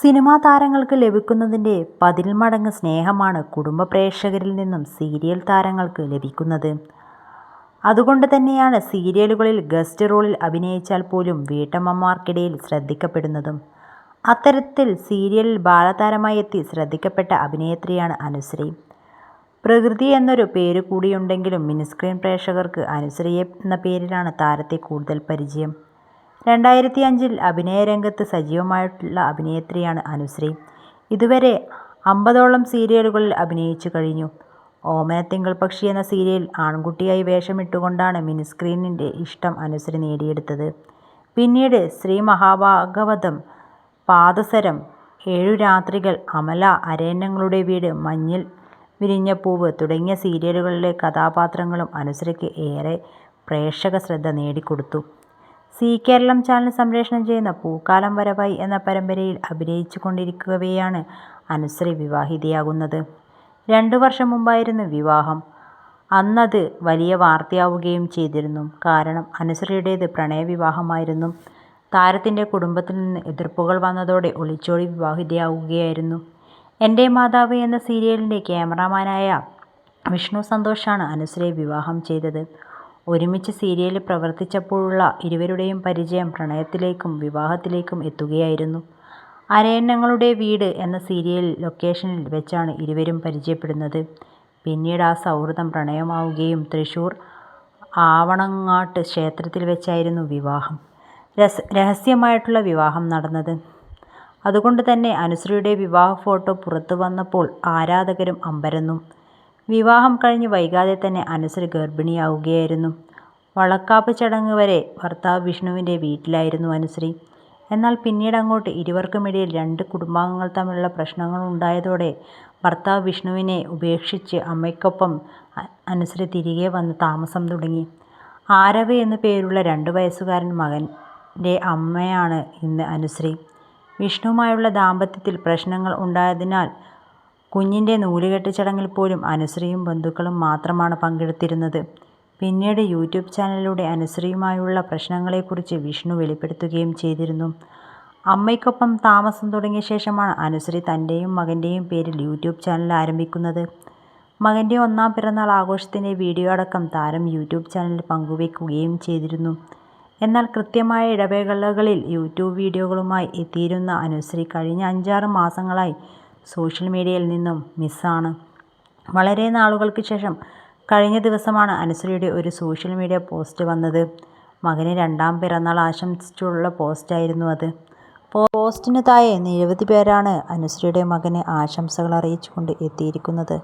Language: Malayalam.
സിനിമാ താരങ്ങൾക്ക് ലഭിക്കുന്നതിന്റെ പതിൽ മടങ്ങ് സ്നേഹമാണ് കുടുംബ പ്രേക്ഷകരിൽ നിന്നും സീരിയൽ താരങ്ങൾക്ക് ലഭിക്കുന്നത്. അതുകൊണ്ട് തന്നെയാണ് സീരിയലുകളിൽ ഗസ്റ്റ് റോളിൽ അഭിനയിച്ചാൽ പോലും വീട്ടമ്മമാർക്കിടയിൽ ശ്രദ്ധിക്കപ്പെടുന്നതും. അത്തരത്തിൽ സീരിയലിൽ ബാലതാരമായി എത്തി ശ്രദ്ധിക്കപ്പെട്ട അഭിനേത്രിയാണ് അനുശ്രീ. പ്രകൃതി എന്നൊരു പേര് കൂടിയുണ്ടെങ്കിലും മിനിസ്ക്രീൻ പ്രേക്ഷകർക്ക് അനുശ്രീ എന്ന പേരിലാണ് താരത്തെ കൂടുതൽ പരിചയം. രണ്ടായിരത്തിയഞ്ചിൽ അഭിനയരംഗത്ത് സജീവമായിട്ടുള്ള അഭിനേത്രിയാണ് അനുശ്രീ. ഇതുവരെ അമ്പതോളം സീരിയലുകളിൽ അഭിനയിച്ചു കഴിഞ്ഞു. ഓമനത്തിങ്കൾ പക്ഷി എന്ന സീരിയൽ ആൺകുട്ടിയായി വേഷമിട്ടുകൊണ്ടാണ് മിനിസ്ക്രീനിന്റെ ഇഷ്ടം അനുശ്രീ നേടിയെടുത്തത്. പിന്നീട് ശ്രീ മഹാഭാഗവതം പാദസരം, ഏഴു രാത്രികൾ അമല, അരയന്നങ്ങളുടെ വീട്, മഞ്ഞിൽ വിരിഞ്ഞ പൂവ് തുടങ്ങിയ സീരിയലുകളിലെ കഥാപാത്രങ്ങളും അനുശ്രീക്ക് ഏറെ പ്രേക്ഷക ശ്രദ്ധ നേടിക്കൊടുത്തു. സീ കേരളം ചാനൽ സംപ്രേഷണം ചെയ്യുന്ന പൂക്കാലം വരവായി എന്ന പരമ്പരയിൽ അഭിനയിച്ചു കൊണ്ടിരിക്കുകയാണ് അനുശ്രീ വിവാഹിതയാകുന്നത്. രണ്ടു വർഷം മുമ്പായിരുന്നു വിവാഹം. അന്നത് വലിയ വാർത്തയാവുകയും ചെയ്തിരുന്നു. കാരണം അനുശ്രീയുടേത് പ്രണയവിവാഹമായിരുന്നു. താരത്തിന്റെ കുടുംബത്തിൽ നിന്ന് എതിർപ്പുകൾ വന്നതോടെ ഒളിച്ചോടി വിവാഹിതയാവുകയായിരുന്നു എന്റെ മാതാവ് എന്ന സീരിയലിന്റെ ക്യാമറാമാനായ വിഷ്ണു സന്തോഷാണ് അനുശ്രീയെ വിവാഹം ചെയ്തത്. ഒരുമിച്ച് സീരിയലിൽ പ്രവർത്തിച്ചപ്പോഴുള്ള ഇരുവരുടെയും പരിചയം പ്രണയത്തിലേക്കും വിവാഹത്തിലേക്കും എത്തുകയായിരുന്നു. അരയന്നങ്ങളുടെ വീട് എന്ന സീരിയൽ ലൊക്കേഷനിൽ വെച്ചാണ് ഇരുവരും പരിചയപ്പെടുന്നത്. പിന്നീട് ആ സൗഹൃദം പ്രണയമാവുകയും തൃശ്ശൂർ ആവണങ്ങാട്ട് ക്ഷേത്രത്തിൽ വെച്ചായിരുന്നു വിവാഹം. രഹസ്യമായിട്ടുള്ള വിവാഹം നടന്നത്. അതുകൊണ്ട് തന്നെ അനുശ്രീയുടെ വിവാഹ ഫോട്ടോ പുറത്തു വന്നപ്പോൾ ആരാധകരും അമ്പരന്നു. വിവാഹം കഴിഞ്ഞ് വൈകാതെ തന്നെ അനുശ്രീ ഗർഭിണിയാവുകയായിരുന്നു. വളക്കാപ്പ് ചടങ്ങ് വരെ ഭർത്താവ് വിഷ്ണുവിന്റെ വീട്ടിലായിരുന്നു അനുശ്രീ. എന്നാൽ പിന്നീട് അങ്ങോട്ട് ഇരുവർക്കുമിടയിൽ രണ്ട് കുടുംബാംഗങ്ങൾ തമ്മിലുള്ള പ്രശ്നങ്ങൾ ഉണ്ടായതോടെ ഭർത്താവ് വിഷ്ണുവിനെ ഉപേക്ഷിച്ച് അമ്മയ്ക്കൊപ്പം അനുശ്രീ തിരികെ വന്ന് താമസം തുടങ്ങി. ആരവ് എന്നു പേരുള്ള രണ്ട് വയസ്സുകാരൻ മകന്റെ അമ്മയാണ് ഇന്ന് അനുശ്രീ. വിഷ്ണുവുമായുള്ള ദാമ്പത്യത്തിൽ പ്രശ്നങ്ങൾ ഉണ്ടായതിനാൽ കുഞ്ഞിന്റെ നൂലുകെട്ട് ചടങ്ങിൽ പോലും അനുശ്രീയും ബന്ധുക്കളും മാത്രമാണ് പങ്കെടുത്തിരുന്നത്. പിന്നീട് യൂട്യൂബ് ചാനലിലൂടെ അനുശ്രീയുമായുള്ള പ്രശ്നങ്ങളെക്കുറിച്ച് വിഷ്ണു വെളിപ്പെടുത്തുകയും ചെയ്തിരുന്നു. അമ്മയ്ക്കൊപ്പം താമസം തുടങ്ങിയ ശേഷമാണ് അനുശ്രീ തന്റെയും മകന്റെയും പേരിൽ യൂട്യൂബ് ചാനൽ ആരംഭിക്കുന്നത്. മകന്റെ ഒന്നാം പിറന്നാൾ ആഘോഷത്തിന്റെ വീഡിയോ അടക്കം താരം യൂട്യൂബ് ചാനലിൽ പങ്കുവെക്കുകയും ചെയ്തിരുന്നു. എന്നാൽ കൃത്യമായ ഇടവേളകളിൽ യൂട്യൂബ് വീഡിയോകളുമായി എത്തിയിരുന്ന അനുശ്രീ കഴിഞ്ഞ അഞ്ചാറ് മാസങ്ങളായി സോഷ്യൽ മീഡിയയിൽ നിന്നും മിസ്സാണ്. വളരെ നാളുകൾക്ക് ശേഷം കഴിഞ്ഞ ദിവസമാണ് അനുശ്രീയുടെ ഒരു സോഷ്യൽ മീഡിയ പോസ്റ്റ് വന്നത്. മകന് രണ്ടാം പിറന്നാൾ ആശംസിച്ചുള്ള പോസ്റ്റായിരുന്നു അത്. പോസ്റ്റിന് താഴെ നിരവധി പേരാണ് അനുശ്രീയുടെ മകന് ആശംസകൾ അറിയിച്ചുകൊണ്ട് എത്തിയിരിക്കുന്നത്.